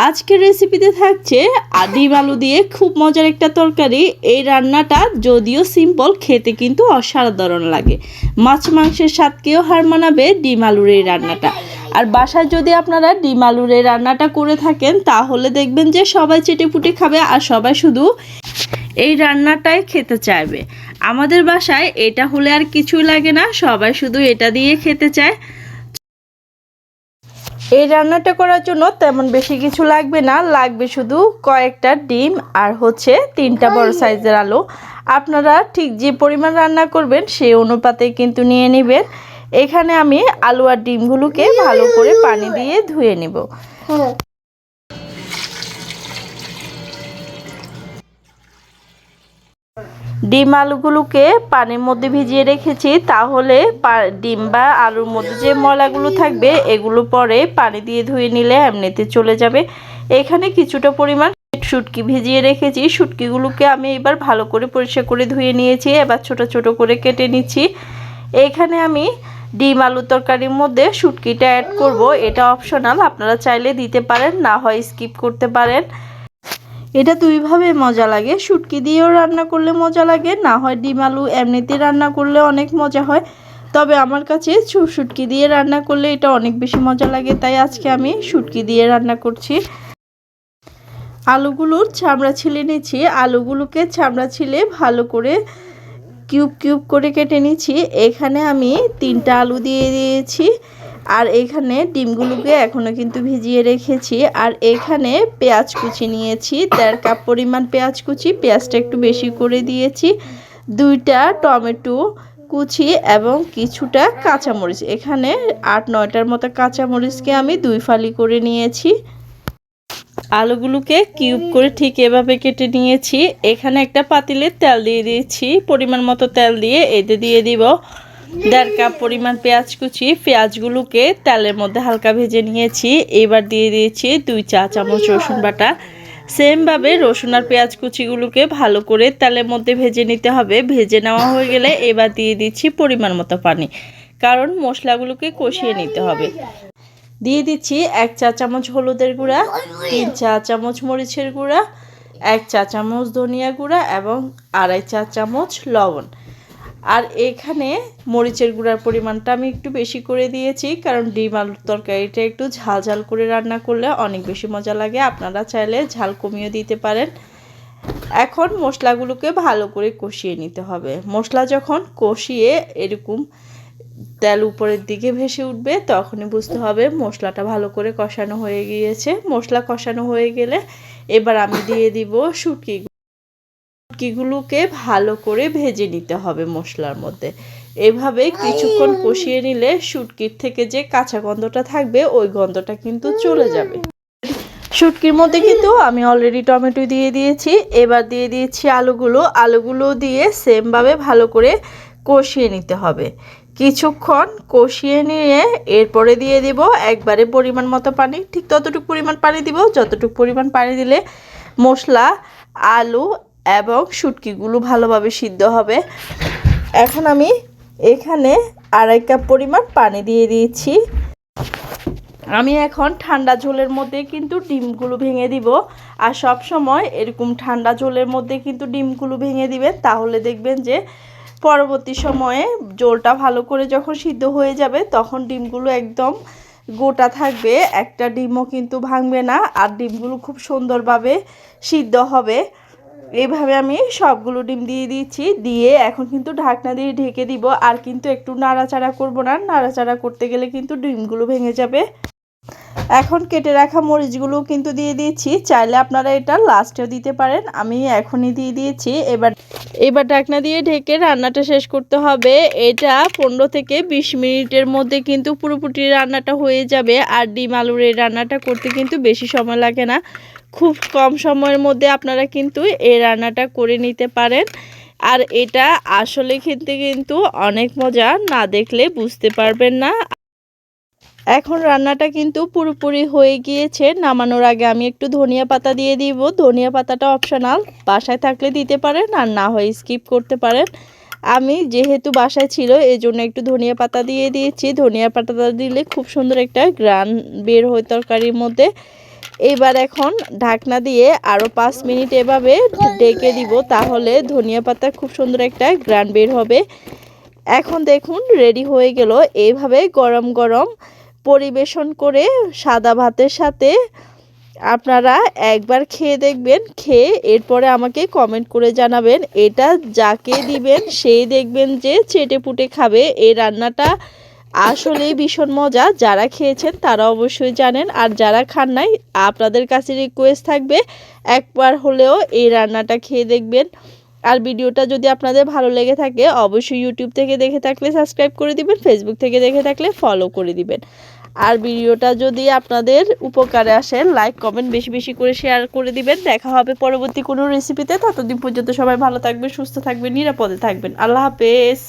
আজকের রেসিপিতে থাকছে আ- ডিম আলু দিয়ে খুব মজার একটা তরকারি। এই রান্নাটা যদিও সিম্পল খেতে কিন্তু অসাধারণ লাগে। মাছ মাংসের স্বাদকেও হার মানাবে ডিম আলুর এই রান্নাটা। আর বাসায় যদি আপনারা ডিম আলুর এই রান্নাটা করে থাকেন, তাহলে দেখবেন যে সবাই চেটেপুটে খাবে আর সবাই শুধু এই রান্নাটাই খেতে চাইবে। আমাদের বাসায় এটা হলে আর কিছুই লাগে না, সবাই শুধু এটা দিয়ে খেতে চায়। এই রান্নাটা করার জন্য তেমন বেশি কিছু লাগবে না। লাগবে শুধু কয়েকটা ডিম আর হচ্ছে তিনটা বড় সাইজের আলু। আপনারা ঠিক যে পরিমাণ রান্না করবেন সেই অনুপাতে কিন্তু নিয়ে নেবেন। এখানে আমি আলু আর ডিমগুলোকে ভালো করে পানি দিয়ে ধুয়ে নেব। ডিম আলুগুলোকে পানির মধ্যে ভিজিয়ে রেখেছি, তাহলে ডিম বা আলুর মধ্যে যে ময়লাগুলো থাকবে, এগুলো পরে পানি দিয়ে ধুয়ে নিলে এমনিতে চলে যাবে। এখানে কিছুটা পরিমাণ শুটকি ভিজিয়ে রেখেছি, শুটকিগুলোকে আমি এবার ভালো করে পরিষ্কার করে ধুয়ে নিয়েছি, এবার ছোট ছোট করে কেটে নিচ্ছি। এখানে আমি ডিম আলু তরকারির মধ্যে শুটকিটা অ্যাড করব, এটা অপশনাল আপনারা চাইলে দিতে পারেন, না হয় স্কিপ করতে পারেন। এটা দুইভাবে মজা লাগে। শুটকি দিয়েও রান্না করলে মজা লাগে, না হয় ডিম আলু এমনিতে রান্না করলে অনেক মজা হয়। তবে আমার কাছে শুটকি দিয়ে রান্না করলে এটা অনেক বেশি মজা লাগে, তাই আজকে আমি শুটকি দিয়ে রান্না করছি। আলুগুলোর ছামড়া ছিলে নিচ্ছি আলুগুলোকে ছামড়া ছিলে ভালো করে কিউব কিউব করে কেটে নিচ্ছি এখানে আমি তিনটা আলু দিয়ে দিয়েছি। আর এখানে ডিমগুলোকে এখনও কিন্তু ভিজিয়ে রেখেছি। আর এখানে পেঁয়াজ কুচি নিয়েছি। দেড় কাপ পরিমাণ পেঁয়াজ কুচি। পেঁয়াজটা একটু বেশি করে দিয়েছি। দুইটা টমেটো কুচি এবং কিছুটা কাঁচামরিচ। এখানে আট নয়টার মতো কাঁচামরিচকে আমি দুই ফালি করে নিয়েছি। আলুগুলোকে কিউব করে ঠিক এভাবে কেটে নিয়েছি। এখানে একটা পাতিলে তেল দিয়ে দিয়েছি। পরিমাণ মতো তেল দিয়ে এতে দিয়ে দিব। দেড় কাপ পরিমাণ পেঁয়াজ কুচি, পেঁয়াজগুলোকে তেলের মধ্যে হালকা ভেজে নিয়েছি। এবার দিয়ে দিয়েছি দুই চা চামচ রসুন বাটা। সেমভাবে রসুন আর পেঁয়াজ কুচিগুলোকে ভালো করে তেলের মধ্যে ভেজে নিতে হবে। ভেজে নেওয়া হয়ে গেলে এবার দিয়ে দিচ্ছি পরিমাণ মতো পানি, কারণ মশলাগুলোকে কষিয়ে নিতে হবে। দিয়ে দিচ্ছি এক চা চামচ হলুদের গুঁড়া, তিন চা চামচ মরিচের গুঁড়া, এক চা চামচ ধনিয়া গুঁড়া এবং আড়াই চা চামচ লবণ। আর এখানে মরিচের গুঁড়ার পরিমাণটা আমি একটু বেশি করে দিয়েছি, কারণ ডিম আলুর তরকারিটা একটু ঝাল ঝাল করে রান্না করলে অনেক বেশি মজা লাগে। আপনারা চাইলে ঝাল কমিয়ে দিতে পারেন। এখন মশলাগুলোকে ভালো করে কষিয়ে নিতে হবে। মশলা যখন কষিয়ে এরকম তেল উপরের দিকে ভেসে উঠবে, তখনই বুঝতে হবে মশলাটা ভালো করে কষানো হয়ে গিয়েছে। মশলা কষানো হয়ে গেলে এবার আমি দিয়ে দিব শুটকি শুটকিগুলোকে ভালো করে ভেজে নিতে হবে মশলার মধ্যে। এভাবে কিছুক্ষণ কষিয়ে নিলে শুটকির থেকে যে কাঁচা গন্ধটা থাকবে ওই গন্ধটা কিন্তু চলে যাবে। শুটকির মধ্যে কিন্তু আমি অলরেডি টমেটো দিয়ে দিয়েছি। এবার দিয়ে দিয়েছি আলুগুলো। আলুগুলো দিয়ে সেমভাবে ভালো করে কষিয়ে নিতে হবে। কিছুক্ষণ কষিয়ে নিয়ে এরপরে দিয়ে দিব একবারে পরিমাণ মতো পানি। ঠিক ততটুকু পরিমাণ পানি দিব। যতটুকু পরিমাণ পানি দিলে মশলা আলু এবং শুটকিগুলো ভালোভাবে সিদ্ধ হবে। এখন আমি এখানে আড়াই কাপ পরিমাণ পানি দিয়ে দিয়েছি। আমি এখন ঠান্ডা ঝোলের মধ্যে কিন্তু ডিমগুলো ভেঙে দিব। আর সব সময় এরকম ঠান্ডা ঝোলের মধ্যে কিন্তু ডিমগুলো ভেঙে দিবেন, তাহলে দেখবেন যে পরবর্তী সময়ে জোলটা ভালো করে যখন সিদ্ধ হয়ে যাবে, তখন ডিমগুলো একদম গোটা থাকবে। একটা ডিমও কিন্তু ভাঙবে না, আর ডিমগুলো খুব সুন্দরভাবে সিদ্ধ হবে। এইভাবে আমি সবগুলো ডিম দিয়ে দিচ্ছি। দিয়ে এখন কিন্তু ঢাকনা দিয়ে ঢেকে দিব। আর কিন্তু একটু নাড়াচাড়া করব না। নাড়াচাড়া করতে গেলে কিন্তু ডিমগুলো ভেঙে যাবে। এখন কেটে রাখা মরিচগুলো কিন্তু দিয়ে দিয়েছি চাইলে আপনারা এটা লাস্টেও দিতে পারেন। আমি এখনই দিয়ে দিয়েছি। এবার এবার ঢাকনা দিয়ে ঢেকে রান্নাটা শেষ করতে হবে। এটা পনেরো থেকে বিশ মিনিটের মধ্যে কিন্তু পুরোপুরি রান্নাটা হয়ে যাবে। আর ডিম আলুর এই রান্নাটা করতে কিন্তু বেশি সময় লাগে না। খুব কম সময়ের মধ্যে আপনারা কিন্তু এই রান্নাটা করে নিতে পারেন। আর এটা আসলে খেতে কিন্তু অনেক মজা, না দেখলে বুঝতে পারবেন না। এখন রান্নাটা কিন্তু পুরোপুরি হয়ে গিয়েছে। নামানোর আগে আমি একটু ধনিয়া পাতা দিয়ে দিব। ধনিয়া পাতাটা অপশনাল বাসায় থাকলে দিতে পারেন আর না হয় স্কিপ করতে পারেন। আমি যেহেতু বাসায় ছিল এই জন্য একটু ধনিয়া পাতা দিয়ে দিয়েছি। ধনিয়া পাতাটা দিলে খুব সুন্দর একটা গ্রান বের হয় তরকারির মধ্যে। এইবার এখন ঢাকনা দিয়ে আরও পাঁচ মিনিট এভাবে ডেকে দিব, তাহলে ধনিয়া পাতা খুব সুন্দর একটা গ্রান বের হবে। এখন দেখুন, রেডি হয়ে গেল। এইভাবে গরম গরম পরিবেশন করে সাদা ভাতের সাথে আপনারা একবার খেয়ে দেখবেন, খেয়ে এরপরে আমাকে কমেন্ট করে জানাবেন, এটা যাকে দিবেন সেই দেখবেন যে চেটে পুটে খাবে। এই রান্নাটা আসলে ভীষণ মজা। যারা খেয়েছেন তারা অবশ্যই জানেন। আর যারা খান নাই, আপনাদের কাছে রিকোয়েস্ট থাকবে, একবার হলেও এই রান্নাটা খেয়ে দেখবেন। আর ভিডিওটা যদি আপনাদের ভালো লেগে থাকে, অবশ্যই ইউটিউব থেকে দেখে থাকলে সাবস্ক্রাইব করে দিবেন ফেসবুক থেকে দেখে থাকলে ফলো করে দিবেন। আর ভিডিওটা যদি আপনাদের উপকারে আসে লাইক কমেন্ট বেশি বেশি করে শেয়ার করে দিবেন। দেখা হবে পরবর্তী কোনো রেসিপিতে ততদিন পর্যন্ত সবাই ভালো থাকবেন, সুস্থ থাকবেন, নিরাপদে থাকবেন। আল্লাহ হাফেজ।